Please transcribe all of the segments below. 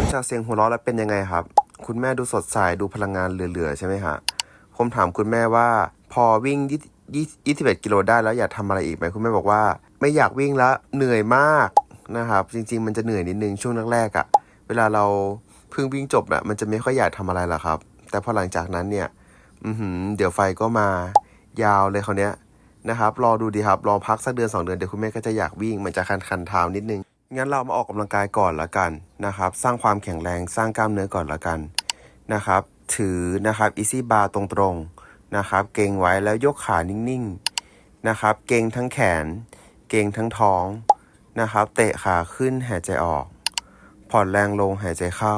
ฟังจากเสียงหัวเราะแล้วเป็นยังไงครับ คุณแม่ดูสดใสดูพลังงานเหลือๆใช่ไหมฮะผมถามคุณแม่ว่า พอวิ่งยี่สิบเอ็ดกิโลได้แล้วอยากทำอะไรอีกไหมคุณแม่บอกว่า ไม่อยากวิ่งแล้วเหนื่อยมากนะครับ จริง ๆ มันจะเหนื่อยนิดนึงช่วงแรกๆอะ่ะ เวลาเราเพิ่งวิ่งจบอะมันจะไม่ค่อยอยากทำอะไรหรอกครับ แต่พอหลังจากนั้นเนี่ยอือหือเดี๋ยวไฟก็มายาวเลยคราวเนี้ยนะครับ รอดูดีครับ รอพักสักเดือนสองเดือนเดี๋ยวคุณแม่ก็จะอยากวิ่ง มันจะคันคันๆเท้านิดนึง งั้นเรามาออกกำลังกายก่อนละกันนะครับ สร้างความแข็งแรงสร้างกล้ามเนื้อก่อนละกันนะครับ ถือนะครับอีซี่บาร์ตรงๆนะครับ เกรงไว้แล้วยกขานิ่งๆนะครับ เกรงทั้งแขน เกรงทั้งท้องนะครับ เตะขาขึ้นหายใจออก ผ่อนแรงลงหายใจเข้า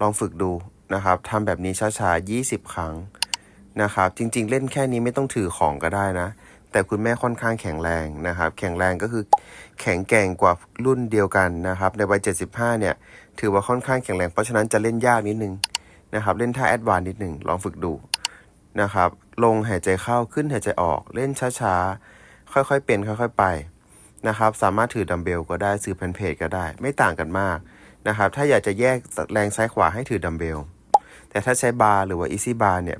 ลองฝึกดูนะครับทำแบบนี้ช้าๆ20 ครั้งนะครับ จริงๆ เล่นแค่นี้ไม่ต้องถือของก็ได้นะ แต่คุณแม่ค่อนข้างแข็งแรงนะครับ แข็งแรงก็คือแข็งแกร่งกว่ารุ่นเดียวกันนะครับ ในวัย 75 เนี่ย ถือว่าค่อนข้างแข็งแรง เพราะฉะนั้นจะเล่นยากนิดนึงนะครับ เล่นท่าแอดวานนิดนึง ลองฝึกดูนะครับ ลงหายใจเข้าขึ้นหายใจออก เล่นช้าๆ ค่อยๆ เป็นค่อยๆ ไปนะครับ สามารถถือดัมเบลก็ได้ซื้อแผ่นเพจก็ได้ ไม่ต่างกันมากนะครับ ถ้าอยากจะแยกแรงซ้ายขวาให้ถือดัมเบล แต่ถ้าใช้บาร์หรือว่าอีซี่บาร์เนี่ย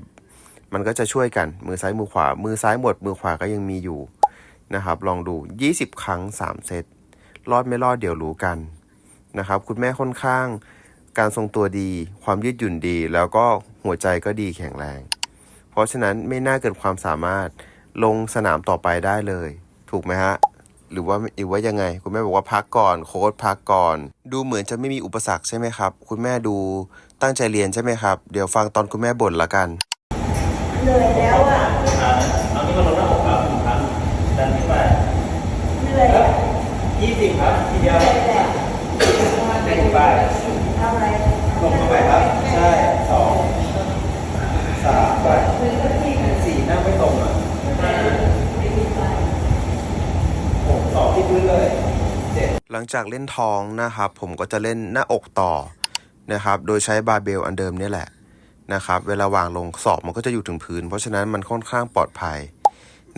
มันก็จะช่วยกันมือซ้ายมือขวา มือซ้ายหมด มือขวาก็ยังมีอยู่นะครับ ลองดู 20 ครั้ง 3 เซตรอดไม่รอดเดี๋ยวรู้กันนะครับ คุณแม่ค่อนข้าง การทรงตัวดี ความยืดหยุ่นดี แล้วก็หัวใจก็ดีแข็งแรง เพราะฉะนั้นไม่น่าเกินความสามารถลงสนามต่อไปได้เลย ถูกไหมฮะหรือว่าหรือว่ายังไง คุณแม่บอกว่าพักก่อน โค้ดพักก่อน ดูเหมือนจะไม่มีอุปสรรคใช่ไหมครับ คุณแม่ดูตั้งใจเรียนใช่ไหมครับ เดี๋ยวฟังตอนคุณแม่บ่นละกัน นื่อยแล้วอะเอานี้มาลงหน้าอกครับหนึ่งครั้งดันขึ้นไปเหนื่อยอะยี่สิบครับทีเดียวเหนื่อยแหละเด้งไปทำอะไรลงเข้าไปครับ ใช่สองสามไปสี่นั่งไม่ตรงอะห้าหกสองที่พื้นเลยเจ็ดหลังจากเล่นท้องนะครับ ผมก็จะเล่นหน้าอกต่อนะครับ โดยใช้บาร์เบลอันเดิมนี่แหละ นะครับ เวลาวางลงศอกมันก็จะอยู่ถึงพื้น เพราะฉะนั้นมันค่อนข้างปลอดภัย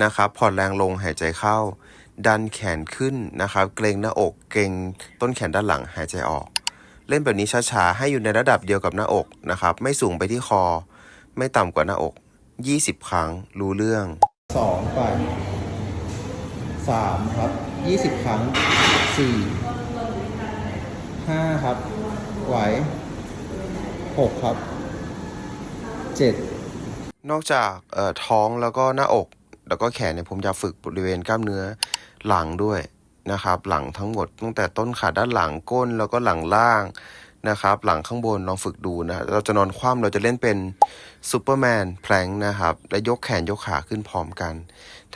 นะครับ ผ่อนแรงลงหายใจเข้า ดันแขนขึ้นนะครับ เกรงหน้าอก เกรงต้นแขนด้านหลังหายใจออก เล่นแบบนี้ช้าๆ ให้อยู่ในระดับเดียวกับหน้าอกนะครับ ไม่สูงไปที่คอ ไม่ต่ำกว่าหน้าอก 20 ครั้งรู้เรื่องสองไปสามครับยี่สิบครั้งสี่ห้าครับ ไหวหกครับ เจ็ดนอกจากเอ่อท้องแล้วก็หน้าอก แล้วก็แขนเนี่ยผมจะฝึกบริเวณกล้ามเนื้อหลังด้วยนะครับ หลังทั้งหมดตั้งแต่ต้นขาด้านหลังก้นแล้วก็หลังล่างนะครับ หลังข้างบนลองฝึกดูนะเราจะนอนคว่ำเราจะเล่นเป็นซูเปอร์แมนแพลงนะครับ และยกแขนยกขาขึ้นพร้อมกัน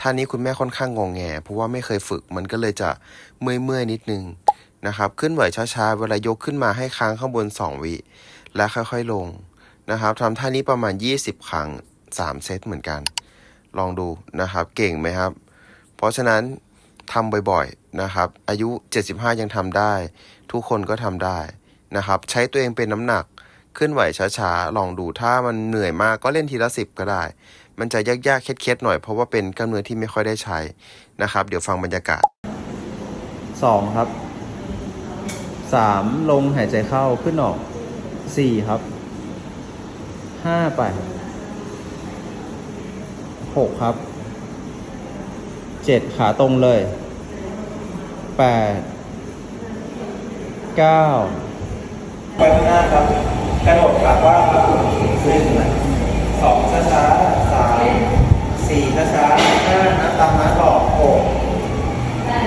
ท่านี้คุณแม่ค่อนข้างงงแง เพราะว่าไม่เคยฝึกมันก็เลยจะเมื่อยๆนิดนึงนะครับ ขึ้นไหวช้าๆ เวลายกขึ้นมาให้ค้างข้างบน 2 วิ และค่อยๆลง นะครับทำท่านี้ประมาณ 20 ครั้ง 3 เซตเหมือนกัน ลองดูนะครับ เก่งไหมครับ เพราะฉะนั้นทำบ่อยๆนะครับ อายุ 75 ยังทำได้ ทุกคนก็ทำได้นะครับ ใช้ตัวเองเป็นน้ำหนักขึ้นไหวช้าๆ ลองดูถ้ามันเหนื่อยมากก็เล่นทีละสิบก็ได้ มันจะยากๆ เคล็ดๆ หน่อยเพราะว่าเป็นกล้ามเนื้อที่ไม่ค่อยได้ใช้นะครับ เดี๋ยวฟังบรรยากาศสองครับสามลงหายใจเข้าขึ้นออกสี่ครับ ห้าไปหกครับเจ็ดขาตรงเลยแปดเก้าไปข้างหน้าครับกระโดดขาว่างครับขึ้นสองช้าช้าสามสี่ช้าช้าห้านับตามนับออหก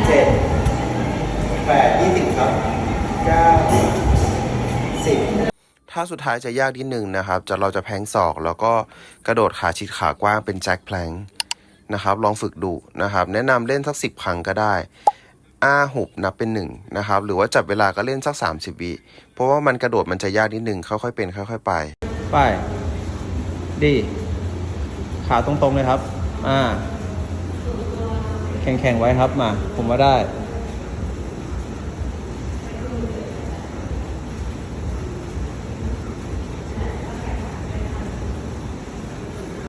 เจ็ดแปดยี่สิบครับเก้าสิบ ท่าสุดท้ายจะยากนิดนึงนะครับ จะเราจะแพงศอก แล้วก็กระโดดขาชิดขากว้างเป็นแจ็คแพลงนะครับ ลองฝึกดูนะครับ แนะนำเล่นสักสิบครั้งก็ได้อ้าหุบนับเป็นหนึ่งนะครับ หรือว่าจับเวลาก็เล่นสัก30วิเพราะว่ามันกระโดดมันจะยากนิดนึงค่อยๆเป็นค่อยๆไป ไป ดี ขาตรงๆเลยครับ อ่า แข็งๆไว้ครับมา ผมว่าได้